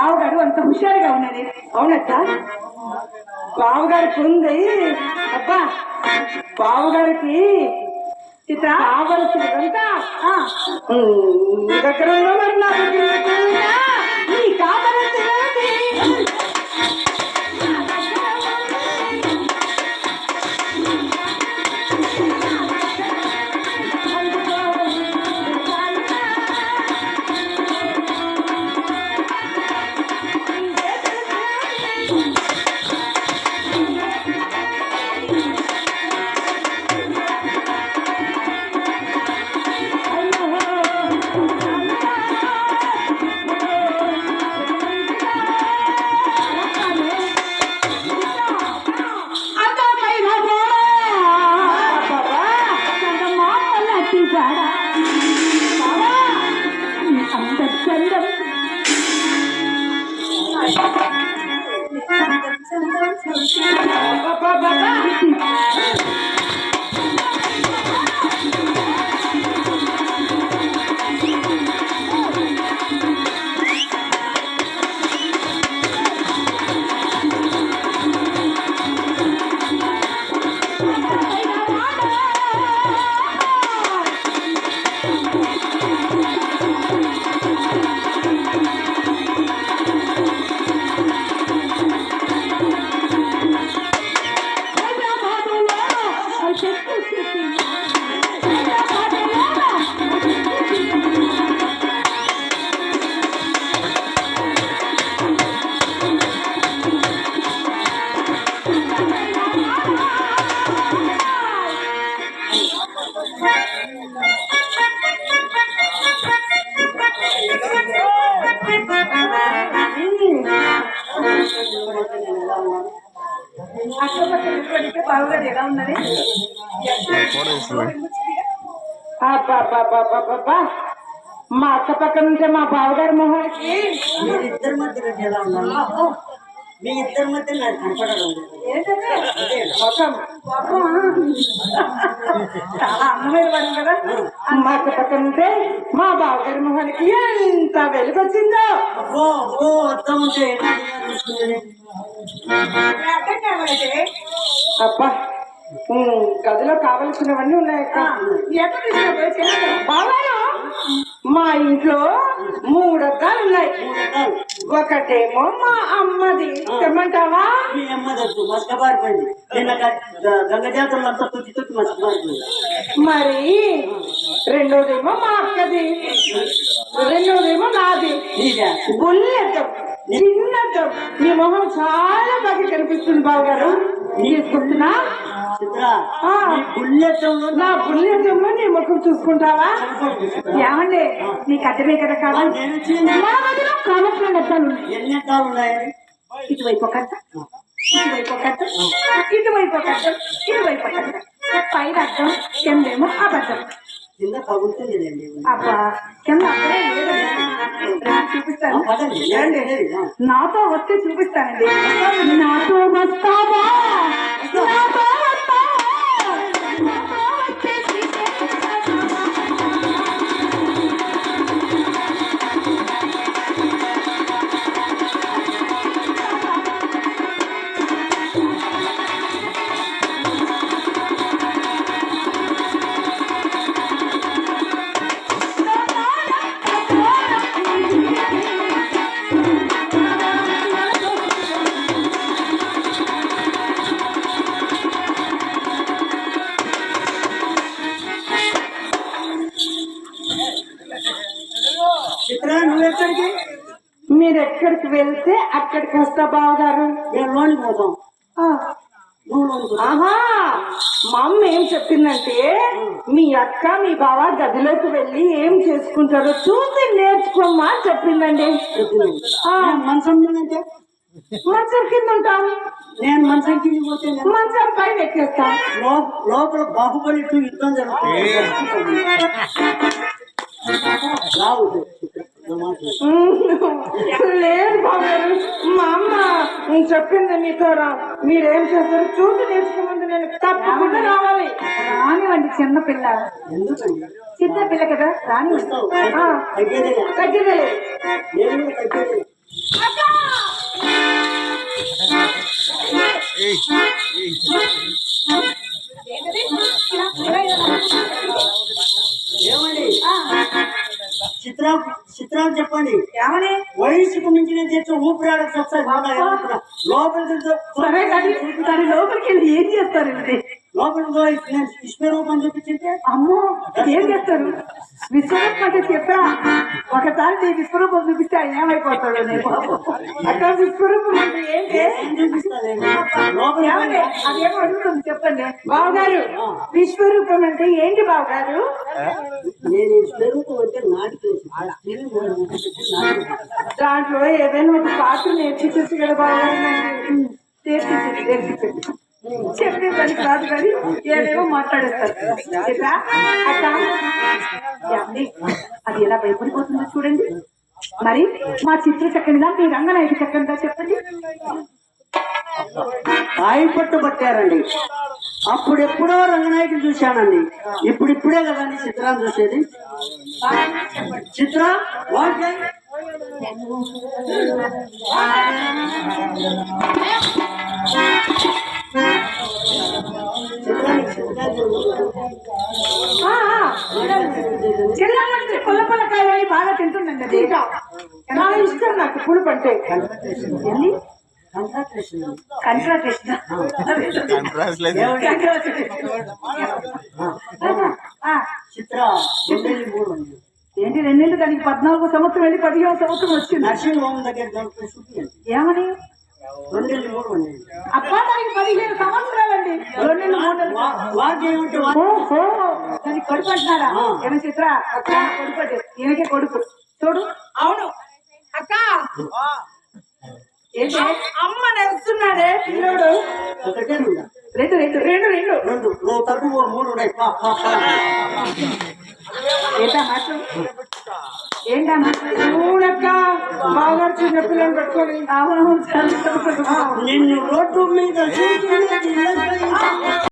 బావగారు అంత హుషారుగా ఉన్నది అవునట బావగారికి ఉంది అబ్బా బావగారికి కావలసినదంతా దగ్గర ఉందో మరి నాకు కావలసిన మా అక్క పక్కన ఉంటే మా బావగారి మొహానికి మధ్యలో ఎలా ఉన్నారు మీ ఇద్దరి మధ్య నాకు కనపడడం చాలా అందమైన వాడు కదా. మా అక్క పక్కన ఉంటే మా బావగారి మొహానికి ఎంత వెలుగొచ్చిందో. వద్దా ఉంటే అర్థం కావాలంటే అబ్బా గదిలో కావలసినవన్నీ ఉన్నాయక్క బావగారు మా ఇంట్లో మూడు అద్దాలు ఉన్నాయి. ఒకటేమో మా అమ్మది. తెమ్మంటావా? మీ అమ్మ దగ్గర మసకబారిపోయింది. నిన్న గంగ జాతరలో అంతా తుచ్చి తుచ్చి మసకబారిపోయింది. మరి రెండోదేమో మా అక్కది. రెండోదేమో నాది. నీదా? బుల్లెద్దం చిన్నద్దం మీ మొహం చాలా బాగా కనిపిస్తుంది బావగారు. తీసుకుంటున్నా నా బుల్లెద్దంలో నీ ముఖం చూసుకుంటావా? ఏమండి? నీకు అర్థమే కదా. కావాలి కావలసిన ఇటువైపు ఒక ఇటువైపు ఒక అద్దం ఇటువైపు ఒక అద్దం ఇటువైపు ఒక అద్దం పైన అద్దం కిందేమో అబద్ధం. కింద. అబ్బా అక్కడే చూపిస్తాను. నాతో వస్తే చూపిస్తానండి. నాతో వస్తావా? మీరు ఎక్కడికి వెళ్తే అక్కడికి వస్తా బావగారు మేము పోతాం పో. ఆహా మా అమ్మ ఏం చెప్పిందంటే మీ అక్క మీ బావ గదిలోకి వెళ్ళి ఏం చేసుకుంటారో చూసి నేర్చుకోమ్మా అని చెప్పిందండి. చెప్పింది. ఆ, నేను మంచం మంచం కింద ఉంటాం. నేను మంచం కింద పోతే మంచం పైన ఎక్కేస్తాం. లో- లోపల బాహుబలి యుద్ధం జరుగుతుంది. లేదు బాగారు మా అమ్మ చెప్పింది మీతో రా. మీరేం చేస్తారు చూసి నేర్చుకోమంది నేను తప్పకుండా రావాలి. రానివ్వండి చిన్న పిల్ల. చిన్న పిల్ల కదా రాని వస్తావు. తగ్గేదేలే. తగ్గదలే. నేను చెప్పండి ఏమని వయసుకు మించిన చేస్తే ఊపిరాడక సత్సారి లోపలికి సరే కానీ దాని లోపలికి వెళ్ళి ఏం చేస్తారు నేను విశ్వరూపం చూపించింటే? అమ్మో ఏం చేస్తారు? విశ్వరూపం అంటే చెప్పా. ఒకసారి నీ విశ్వరూపం చూపిస్తే ఆయన ఏమైపోతాడు నేను అక్కడ విశ్వరూపం అంటే ఏంటి? అదేమో అడుగుతుంది చెప్పండి. బావగారు విశ్వరూపం అంటే ఏంటి బావగారు? నేను ఈ స్వరూపం అంటే నాటికేసి. దాంట్లో ఏదైనా ఒక పాత్ర నేర్పించచ్చు కదా బావగారు. నేర్పించండి నేర్పించండి. చెప్పే కానీ ఏదేమో మాట్లాడేస్తారు? అది ఎలా భయపడిపోతుందో చూడండి. మరి మా చిత్ర చక్కనిదా మీ రంగనాయకి చక్కనిదా చెప్పండి? కాయి పట్టు పట్టారండి. అప్పుడెప్పుడో రంగనాయకుని చూశానండి. ఇప్పుడు ఇప్పుడే కదండి చిత్రాన్ని చూసేది. చిత్ర వాట్ పుల్లకాయలు అవి బాగా తింటుందండి అది. చాలా ఇష్టం నాకు పులుపు అంటే. చిత్ర ఏంటి రెండేళ్ళు దానికి పద్నాలుగు సంవత్సరం వెళ్ళి పదిహేను సంవత్సరం వచ్చింది? నర్సింగ్ హోమ్ దగ్గర ఏమని? అబ్బా దానికి పదిహేను సంవత్సరాలండి ఓహో దానికి కొడుకు అంటున్నారా. ఏమి చిత్ర అక్క కొడుకు ఈయనకే కొడుకు. చూడు. అవును. అక్క. ఏంటి? అమ్మ నడుస్తున్నాడే. పిల్లోడు. రెండు రెండు రెండు రెండు. రెండు. నువ్వు తక్కువ మూడు ఉన్నాయి. ఏంటా మాటలు ఏంటా మాటలు? చూడక్క బాగారు మీద